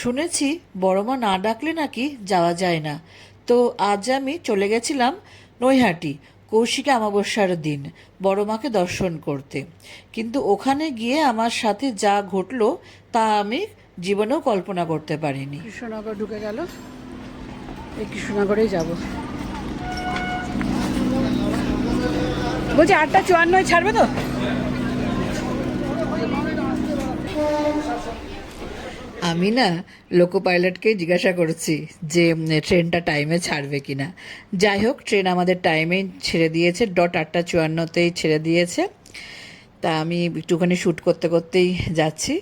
শুনেছি বড় মা না ডাকলে নাকি যাওয়া যায় না। তো আজ আমি চলে গেছিলাম নৈহাটি, কৌশিক অমাবস্যার দিন বড় মাকে দর্শন করতে। কিন্তু ওখানে গিয়ে আমার সাথে যা ঘটলো তা আমি জীবনেও কল্পনা করতে পারিনি। কৃষ্ণনগর ঢুকে গেল। এই কৃষ্ণনগরেই যাব। বলছি আটটা চুয়ান্নয় ছাড়বে তো? আমি না লোকো পাইলটকে জিজ্ঞাসা করছি যে ট্রেনটা টাইমে ছাড়বে কিনা। যাই হোক, ট্রেন আমাদের টাইমে ছেড়ে দিয়েছে ডট আটটা চুয়ান্নতেই ছেড়ে দিয়েছে। তা আমি একটুখানি শ্যুট করতে করতেই যাচ্ছি।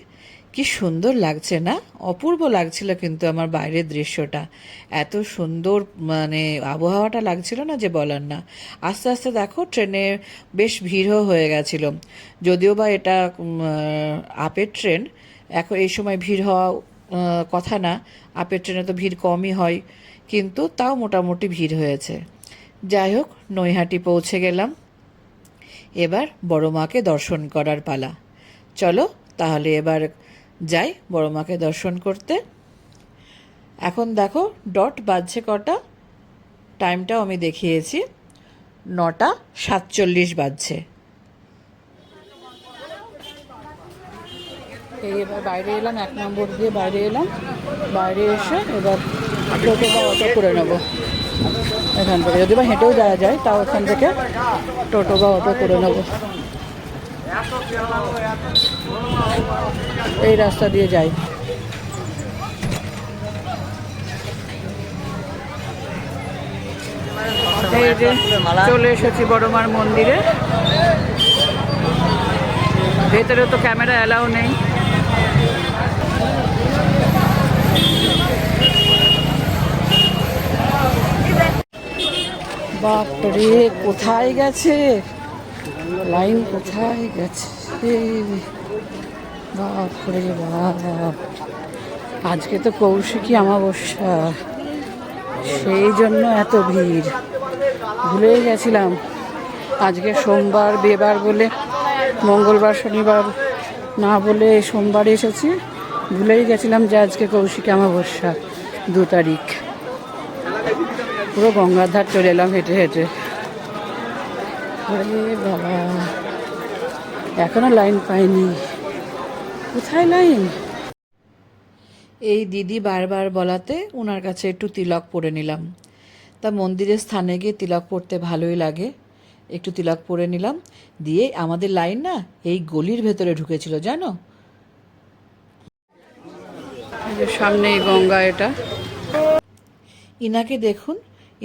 কি সুন্দর লাগছে না? অপূর্ব লাগছিল কিন্তু আমার বাইরের দৃশ্যটা। এত সুন্দর মানে আবহাওয়াটা লাগছিল না যে বলার না। আস্তে আস্তে দেখো, ট্রেনে বেশ ভিড়ও হয়ে গেছিল। যদিও বা এটা আপের ট্রেন এখন এই সময় ভিড় হওয়া কথা না। আপের ট্রেনে তো ভিড় কমই হয়, কিন্তু তাও মোটামুটি ভিড় হয়েছে। যাই হোক, নৈহাটি পৌঁছে গেলাম। এবার বড় মাকে দর্শন করার পালা। চলো, তাহলে এবার যাই বড় মাকে দর্শন করতে। এখন দেখো, ডট বাজছে কটা? টাইমটাও আমি দেখিয়েছি। নটা সাতচল্লিশ বাজছে। এই এবার বাইরে এলাম, এক নম্বর দিয়ে বাইরে এলাম। বাইরে এসে এবার টোটো বা অটো করে নেব। এখান থেকে। যদি বা হেঁটেও যাওয়া যায়, তাও এখান থেকে টোটো বা অটো করে নেব। এই রাস্তা দিয়ে যাই। এই যে চলে এসেছি বড়মার মন্দিরে। ভেতরে তো ক্যামেরা অ্যালাউ নেই। বাপরে, কোথায় গেছে? লাইন কোথায় গেছে? বাপরে বাপ। আজকে তো কৌশিকী অমাবস্যা। সেই জন্য এত ভিড়। ভুলেই গেছিলাম। আজকে সোমবার, বেবার বলে মঙ্গলবার, শনিবার না বলে সোমবার এসেছি। ভুলেই গেছিলাম যে আজকে কৌশিক অমাবস্যা দু তারিখ। পুরো গঙ্গার ধার চলে এলাম হেঁটে হেঁটে। বাবা, এখনও লাইন পাইনি। কোথায় লাইন? এই দিদি বারবার বলাতে ওনার কাছে একটু তিলক পরে নিলাম। তা মন্দিরের স্থানে গিয়ে তিলক পরতে ভালোই লাগে। একটু তিলক পরে নিলাম। দিয়ে আমাদের লাইন না এই গলির ভেতরে ঢুকেছিল, জানো? এই যে সামনেই গঙ্গা এটা। ইনাকে দেখুন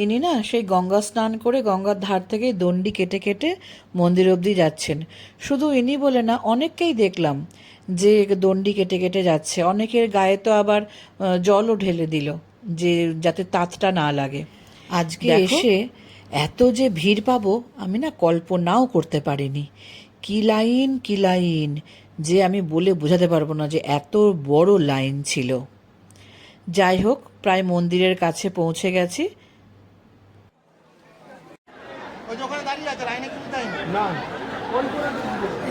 ইনি না সেই গঙ্গা স্নান করে গঙ্গার ধার থেকে দণ্ডি কেটে কেটে মন্দির অবধি যাচ্ছেন। শুধু ইনি বলে না অনেককেই দেখলাম যে দণ্ডি কেটে কেটে যাচ্ছে। অনেকের গায়ে তো আবার জলও ঢেলে দিল যে যাতে তাতটা না লাগে। আজকে এসে এত যে ভিড় পাবো আমি না কল্পনাও করতে পারিনি। কি লাইন কি লাইন যে আমি বলে বোঝাতে পারব না যে এত বড় লাইন ছিল। যাই হোক, প্রায় মন্দিরের কাছে পৌঁছে গেছি।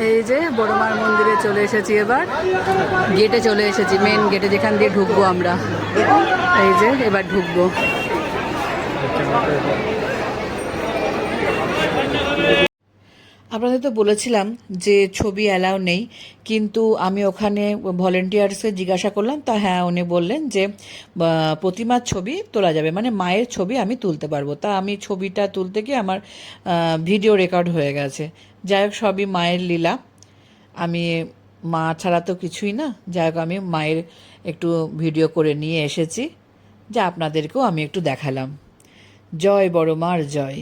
এই যে বড়মার মন্দিরে চলে এসেছি এবার। গেটে চলে এসেছি মেন গেটে যেখান দিয়ে ঢুকবো আমরা। এই যে, এবার ঢুকবো। আপনাদের তো বলেছিলাম যে ছবি অ্যালাউ নেই, কিন্তু আমি ওখানে ভলেন্টিয়ার্সকে জিজ্ঞাসা করলাম, তা হ্যাঁ উনি বললেন যে প্রতিমার ছবি তোলা যাবে মানে মায়ের ছবি আমি তুলতে পারব। তা আমি ছবিটা তুলতে গিয়ে আমার ভিডিও রেকর্ড হয়ে গেছে। যাই হোক, সবই মায়ের লীলা। আমি, মা ছাড়া তো কিছুই না। যাই হোক, আমি মায়ের একটু ভিডিও করে নিয়ে এসেছি। যা আপনাদেরকেও আমি একটু দেখালাম। জয় বড় মার জয়।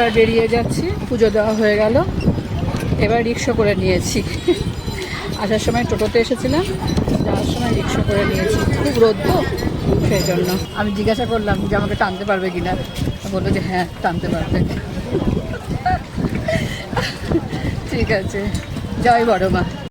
এবার বেরিয়ে যাচ্ছি, পুজো দেওয়া হয়ে গেল। এবার রিক্সা করে নিয়েছি। আসার সময় টোটোতে এসেছিলাম, যাওয়ার সময় রিক্সা করে নিয়েছি। খুব রোদ তো, সেই জন্য। আমি জিজ্ঞাসা করলাম যে আমাকে টানতে পারবে কিনা? বলল যে হ্যাঁ টানতে পারবে। ঠিক আছে। জয় বড় মা।